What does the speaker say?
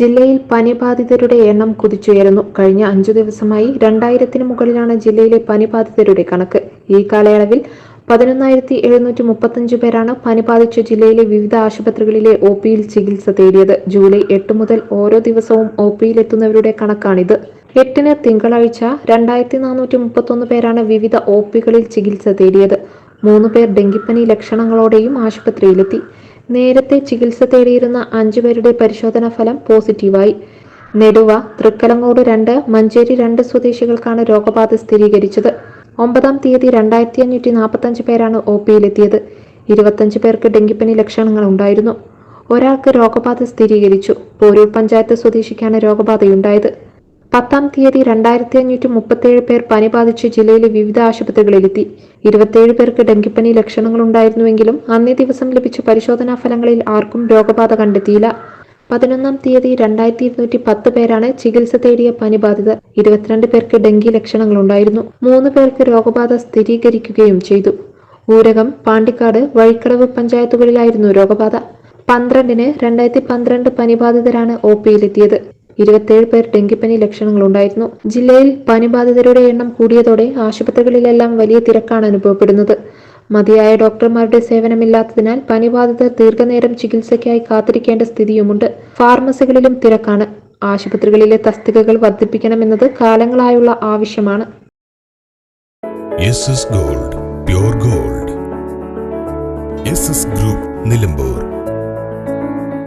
ജില്ലയിൽ പനിബാധിതരുടെ എണ്ണം കുതിച്ചുയരുന്നു. കഴിഞ്ഞ അഞ്ചു ദിവസമായി രണ്ടായിരത്തിന് മുകളിലാണ് ജില്ലയിലെ പനിബാധിതരുടെ കണക്ക്. ഈ കാലയളവിൽ പതിനൊന്നായിരത്തി എഴുന്നൂറ്റി മുപ്പത്തഞ്ച് പേരാണ് പനി ബാധിച്ച ജില്ലയിലെ വിവിധ ആശുപത്രികളിലെ ഒ പിയിൽ ചികിത്സ തേടിയത്. ജൂലൈ എട്ട് മുതൽ ഓരോ ദിവസവും ഒ പിയിൽ എത്തുന്നവരുടെ കണക്കാണിത്. എട്ടിന് തിങ്കളാഴ്ച രണ്ടായിരത്തി നാനൂറ്റി മുപ്പത്തൊന്ന് പേരാണ് വിവിധ ഒ പികളിൽ ചികിത്സ തേടിയത്. മൂന്ന് പേർ ഡെങ്കിപ്പനി ലക്ഷണങ്ങളോടെയും ആശുപത്രിയിലെത്തി. നേരത്തെ ചികിത്സ തേടിയിരുന്ന അഞ്ചുപേരുടെ പരിശോധനാ ഫലം പോസിറ്റീവായി. നെടുവ തൃക്കലങ്ങോട് രണ്ട് മഞ്ചേരി രണ്ട് സ്വദേശികൾക്കാണ് രോഗബാധ സ്ഥിരീകരിച്ചത്. ഒമ്പതാം തീയതി രണ്ടായിരത്തി അഞ്ഞൂറ്റി നാൽപ്പത്തഞ്ച് പേരാണ് ഒ പിയിലെത്തിയത്. ഇരുപത്തഞ്ച് പേർക്ക് ഡെങ്കിപ്പനി ലക്ഷണങ്ങൾ ഉണ്ടായിരുന്നു. ഒരാൾക്ക് രോഗബാധ സ്ഥിരീകരിച്ചു. പോരൂർ പഞ്ചായത്ത് സ്വദേശിക്കാണ് രോഗബാധയുണ്ടായത്. പത്താം തീയതി രണ്ടായിരത്തി അഞ്ഞൂറ്റി മുപ്പത്തേഴ് പേർ പനി ബാധിച്ച് ജില്ലയിലെ വിവിധ ആശുപത്രികളിലെത്തി. ഇരുപത്തേഴ് പേർക്ക് ഡെങ്കിപ്പനി ലക്ഷണങ്ങൾ ഉണ്ടായിരുന്നുവെങ്കിലും അന്നേ ദിവസം ലഭിച്ച പരിശോധനാ ഫലങ്ങളിൽ ആർക്കും രോഗബാധ കണ്ടെത്തിയില്ല. പതിനൊന്നാം തീയതി രണ്ടായിരത്തി ഇരുന്നൂറ്റി പത്ത് പേരാണ് ചികിത്സ തേടിയ പനി ബാധിതർ ഇരുപത്തിരണ്ട് പേർക്ക് ഡെങ്കി ലക്ഷണങ്ങൾ ഉണ്ടായിരുന്നു മൂന്ന് പേർക്ക് രോഗബാധ സ്ഥിരീകരിക്കുകയും ചെയ്തു. ഊരകം പാണ്ടിക്കാട് വഴിക്കടവ് പഞ്ചായത്തുകളിലായിരുന്നു രോഗബാധ. പന്ത്രണ്ടിന് രണ്ടായിരത്തി പന്ത്രണ്ട് പനിബാധിതരാണ് ഒ പിയിലെത്തിയത് ഇരുപത്തിയേഴ് പേർ ഡെങ്കിപ്പനി ലക്ഷണങ്ങളുണ്ടായിരുന്നു. ജില്ലയിൽ പനിബാധിതരുടെ എണ്ണം കൂടിയതോടെ ആശുപത്രികളിലെല്ലാം വലിയ തിരക്കാണ് അനുഭവപ്പെടുന്നത്. മതിയായ ഡോക്ടർമാരുടെ സേവനമില്ലാത്തതിനാൽ പനിബാധിതർ ദീർഘനേരം ചികിത്സയ്ക്കായി കാത്തിരിക്കേണ്ട സ്ഥിതിയുമുണ്ട്. ഫാർമസികളിലും തിരക്കാണ്. ആശുപത്രികളിലെ തസ്തികകൾ വർദ്ധിപ്പിക്കണമെന്നത് കാലങ്ങളായുള്ള ആവശ്യമാണ്. Gold gold. ഗ്രൂപ്പ് നിലമ്പൂർ.